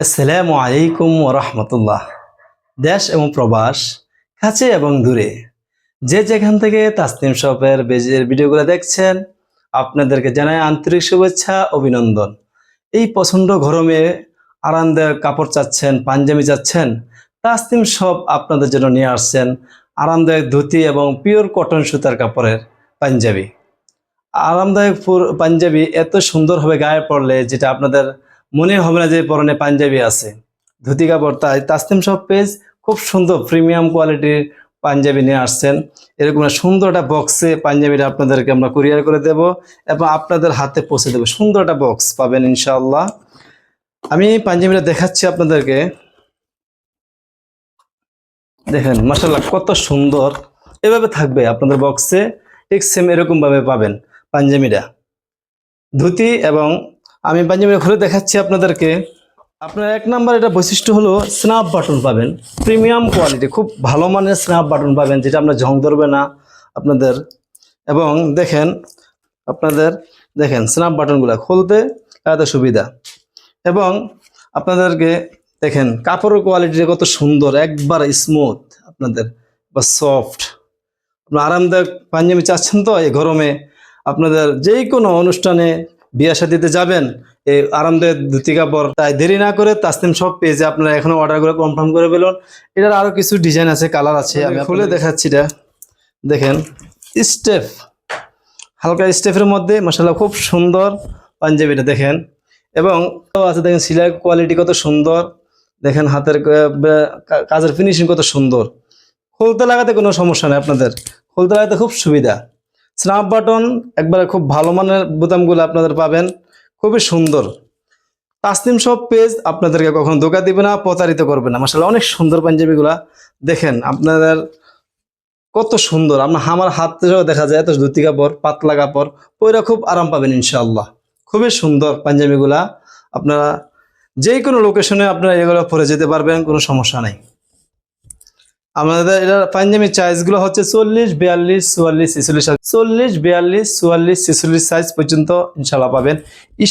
আসসালামু আলাইকুম রহমতুল্লাহ। দেশ এবং প্রবাস, কাছে এবং দূরে। যে যেখান থেকে তাসনিম শপের বেজের ভিডিওগুলো দেখছেন, আপনাদেরকে জানাই আন্তরিক শুভেচ্ছা, অভিনন্দন। এই প্রচণ্ড গরমে আরামদায়ক কাপড় চাচ্ছেন, পাঞ্জাবি চাচ্ছেন, তাসনিম শপ আপনাদের জন্য নিয়ে আসছেন আরামদায়ক ধুতি এবং পিওর কটন সুতার কাপড়ের পাঞ্জাবি। আরামদায়ক পাঞ্জাবি এত সুন্দর হবে গায়ে পড়লে, যেটা আপনাদের মনে হবে না যে পরনে পাঞ্জাবি আছে। ধুতি কাপড় তাই তাসনিম সব পেজ খুব সুন্দর প্রিমিয়াম কোয়ালিটির পাঞ্জাবি নিয়ে আসছেন। এরকম সুন্দর একটা বক্সে পাঞ্জাবিটা আপনাদেরকে আমরা কুরিয়ার করে দেব এবং আপনাদের হাতে পৌঁছে দেবো। সুন্দর একটা বক্স পাবেন ইনশাআল্লাহ। আমি পাঞ্জাবিটা দেখাচ্ছি আপনাদেরকে। দেখেন মাসাল্লাহ কত সুন্দর। এভাবে থাকবে আপনাদের বক্সে ঠিক সেম এরকমভাবে পাবেন পাঞ্জাবিটা। ধুতি এবং আমি পাঞ্জাবিটা খুলে দেখাচ্ছি আপনাদেরকে। আপনার এক নাম্বার এটা বৈশিষ্ট্য হলো স্ন্যাপ বাটন পাবেন। প্রিমিয়াম কোয়ালিটি খুব ভালো মানের স্ন্যাপ বাটন পাবেন, যেটা আপনার ঝং ধরবে না আপনাদের। এবং দেখেন, আপনাদের, দেখেন স্ন্যাপ বাটনগুলো খুলতে এত সুবিধা। এবং আপনাদেরকে দেখেন, কাপড়ের কোয়ালিটি কত সুন্দর, একবার স্মুথ আপনাদের, বা সফট আপনার আরামদায়ক পাঞ্জাবি চাচ্ছেন তো এই গরমে। আপনাদের যেই কোনো অনুষ্ঠানে বিয়ে শাদিতে যাবেন এই আরামদায়ক ধুতি কাপড় তাই দেরি না করে তাসনিম সব পেজে আপনারা এখনও অর্ডার করে কনফার্ম করে ফেলুন। এটার আরও কিছু ডিজাইন আছে কালার আছে আমি খুলে দেখাচ্ছি। এটা। দেখেন স্টেপ হালকা স্টেপের মধ্যে মশালা খুব সুন্দর পাঞ্জাবিটা দেখেন। এবং আছে দেখেন সিলাই কোয়ালিটি কত সুন্দর। দেখেন হাতের কাজের ফিনিশিং কত সুন্দর। খুলতে লাগাতে কোনো সমস্যা নেই আপনাদের। খুলতে লাগাতে খুব সুবিধা। স্ন্যাপ বাটন একবারে খুব ভালো মানের বোতামগুলো আপনাদের পাবেন। খুবই সুন্দর। তাসনিম সব পেজ আপনাদেরকে কখনো ধোকা দিবে না, প্রতারিত করবে না। মাসাল্লাহ অনেক সুন্দর পাঞ্জাবিগুলা। দেখেন, আপনাদের কত সুন্দর। আপনার আমার হাতেও দেখা যায়, এত ধুতি কাপড়, পাতলা কাপড় পরে খুব আরাম পাবেন ইনশাআল্লাহ। খুবই সুন্দর পাঞ্জাবিগুলা। আপনারা যে কোনো লোকেশনে আপনারা এগুলো পরে যেতে পারবেন, কোনো সমস্যা নেই। আমাদের এটা পাঞ্জাবি সাইজগুলো হচ্ছে চল্লিশ, বিয়াল্লিশ, চুয়াল্লিশ, ছেচল্লিশ চল্লিশ, বিয়াল্লিশ, চুয়াল্লিশ, ছেচল্লিশ সাইজ পর্যন্ত ইনশাল্লাহ পাবেন।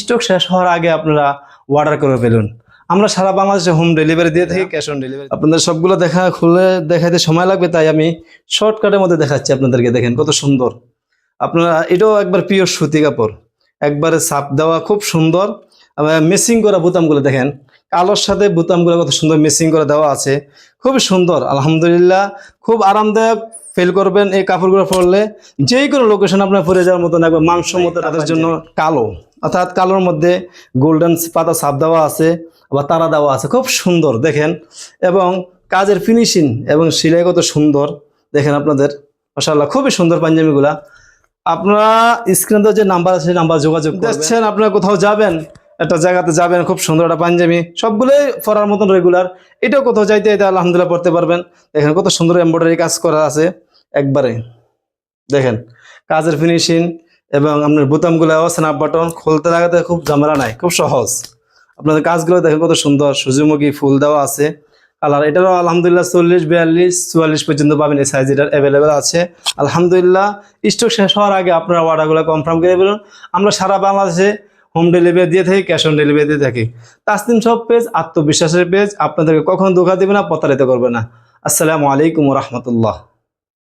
স্টক শেষ হওয়ার আগে আপনারা অর্ডার করে ফেলুন। আমরা সারা বাংলাদেশে হোম ডেলিভারি দিয়ে থাকি ক্যাশ অন ডেলিভারি আপনাদের সবগুলো দেখা খুলে দেখাতে সময় লাগবে, তাই আমি শর্টকাটের মধ্যে দেখাচ্ছি আপনাদেরকে, দেখেন কত সুন্দর। আপনারা, এটাও একবার পিওর সুতি কাপড়। একবারে ছাপ দেওয়া খুব সুন্দর। মেসিং করা বোতামগুলো দেখেন। কালোর সাথে বোতামগুলো কত সুন্দর মেসিং করে দেওয়া আছে। খুবই সুন্দর আলহামদুলিল্লাহ। খুব আরামদায়ক ফিল করবেন এই কাপড়গুলো পরলে। যে কোনো লোকেশন আপনার পরে যাওয়ার মতন একবার মাংস মতো তাদের জন্য কালো। অর্থাৎ কালোর মধ্যে গোল্ডেন পাতা ছাপ দেওয়া আছে আবার তারা দেওয়া আছে। খুব সুন্দর দেখেন। এবং কাজের ফিনিশিং এবং সিলাই কত সুন্দর দেখেন আপনাদের। মাসাল্লাহ খুবই সুন্দর পাঞ্জাবিগুলা। আপনারা স্ক্রিনে যে নাম্বার আছে সেই নাম্বার যোগাযোগ দেখছেন আপনারা কোথাও যাবেন একটা জায়গাতে যাবেন, খুব সুন্দর একটা পাঞ্জাবি, সবগুলোই পরার মতন রেগুলার এটাও কোথাও যাইতে যাইতে আলহামদুলিল্লাহ পড়তে পারবেন। দেখেন কত সুন্দর এমব্রয়ডারি কাজ করা আছে। একবারে, দেখেন, কাজের ফিনিশিং এবং আপনার বোতামগুলো স্ন্যাপ বাটন খুলতে লাগাতে খুব ঝামেলা নাই, খুব সহজ। আপনাদের কাজগুলো দেখেন কত সুন্দর সূর্যমুখী ফুল দেওয়া আছে। কালার এটারও আলহামদুলিল্লাহ চল্লিশ, বিয়াল্লিশ, চুয়াল্লিশ পর্যন্ত পাবেন, এই সাইজ এটার অ্যাভেলেবেল আছে। আলহামদুলিল্লাহ স্টক শেষ হওয়ার আগে আপনারা অর্ডারগুলো কনফার্ম করে ফেলুন। আমরা সারা বাংলাদেশে হোম ডেলিভারি দিয়ে থাকি ক্যাশ অন ডেলিভারি দিয়ে থাকি। তাসনিম সব পেজ আত্মবিশ্বাসের পেজ আপনাদেরকে কখনো ধোকা দেবে না, প্রতারিত করবে না। আসসালামু আলাইকুম রহমতুল্লাহ।